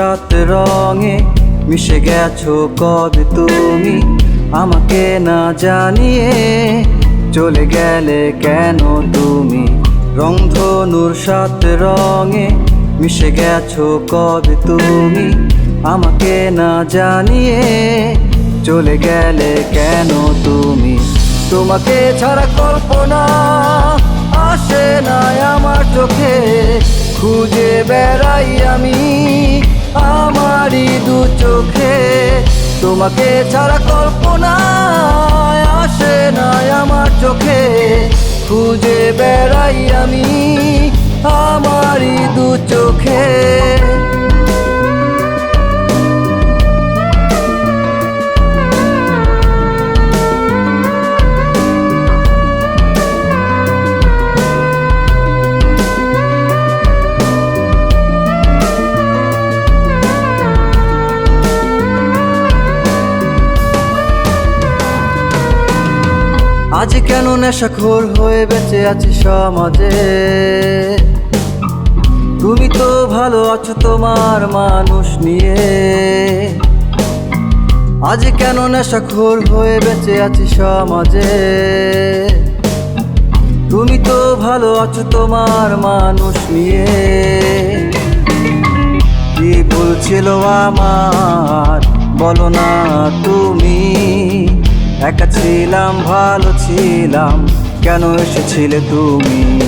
সাত রঙে মিশে গেছো কবে তুমি? আমাকে না জানিয়ে চলে গেলে কেন তুমি? রংধনুর সাত রঙে মিশে গেছো কবে তুমি? আমাকে না জানিয়ে চলে গেলে কেন তুমি? তোমাকে ছাড়া কল্পনা আসে না আমার চোখে। খুঁজে বেড়াই আমি তোমাকে ছাড়া কল্পনা আসে না আমার চোখে। খুঁজে বেড়াই আমি আমারই দু চোখে। আজ কেন নেশাখোর হয়ে বেঁচে আছি সমাজে? তুমি তো ভালো আছো তোমার মানুষ নিয়ে। আজ কেন নেশাখোর হয়ে বেঁচে আছি সমাজে? তুমি তো ভালো আছো তোমার মানুষ নিয়ে। কি ভুল ছিল আমার? বলো না তুমি। একা ছিলাম, ভালো ছিলাম। কেন এসেছিলে তুমি?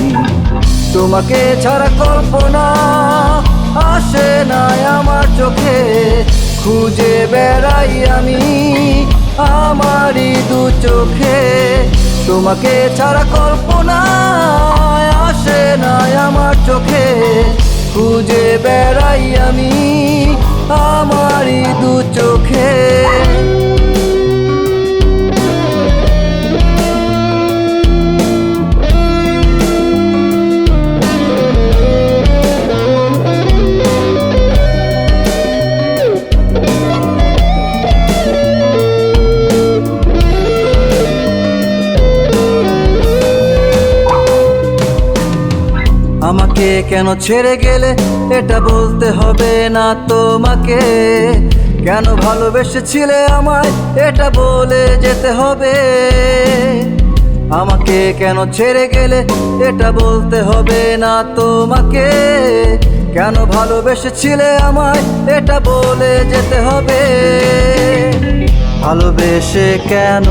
তোমাকে ছাড়া কল্পনা আসে না আমার চোখে। খুঁজে বেড়াই আমি আমারই দু চোখে। তোমাকে ছাড়া কল্পনা আসে না আমার চোখে। খুঁজে বেড়াই আমি আমাকে কেন ছেড়ে গেলে? এটা বলতে হবে না তোমাকে। কেন ভালোবেসেছিলে আমায়? এটা বলে যেতে হবে। আমাকে কেন ছেড়ে গেলে? এটা বলতে হবে না তোমাকে। কেন ভালোবেসেছিলে আমায়? এটা বলে যেতে হবে। ভালোবেসে কেন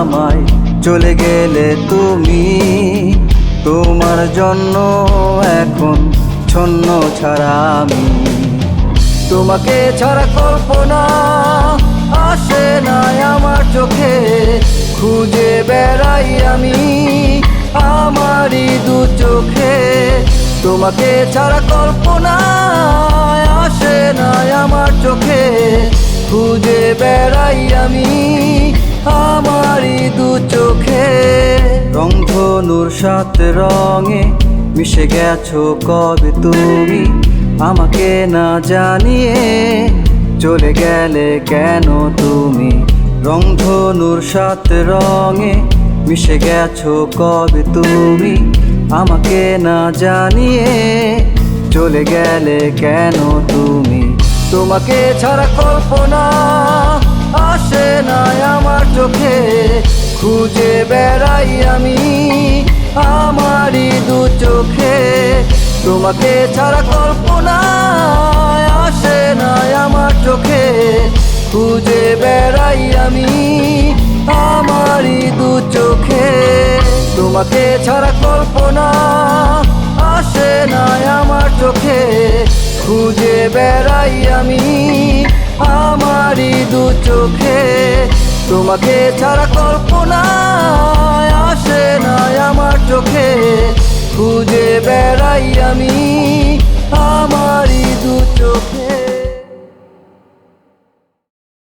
আমায়? চলে গেলে তুমি তোমার জন্য এখন ছন্ন ছাড়া আমি তোমাকে ছাড়া কল্পনা আসে না আমার চোখে। খুঁজে বেড়াই আমি আমারই দু চোখে। তোমাকে ছাড়া কল্পনা আসে না আমার চোখে। খুঁজে বেড়াই আমি আমারই দু চোখে। রংধনুর সাত রঙে মিশে গেছো কবে তুমি? আমাকে না জানিয়ে চলে গেলে কেন তুমি? রংধনুর সাত রঙে মিশে গেছো কবে তুমি? আমাকে না জানিয়ে চলে গেলে কেন তুমি? তোমাকে ছাড়া কল্পনা আসে না আমার চোখে। খুঁজে বেড়াই আমি আমারই দু চোখে। তোমাকে ছাড়া কল্পনা আসে না আমার চোখে। খুঁজে বেড়াই আমি আমারই দু চোখে। তোমাকে ছাড়া কল্পনা আসে না আমার চোখে। খুঁজে বেড়াই আমি আমারই দু চোখে। তোমাকে ছাড়া কল্পনা আসে না আমার চোখে। খুঁজে বেড়াই আমি।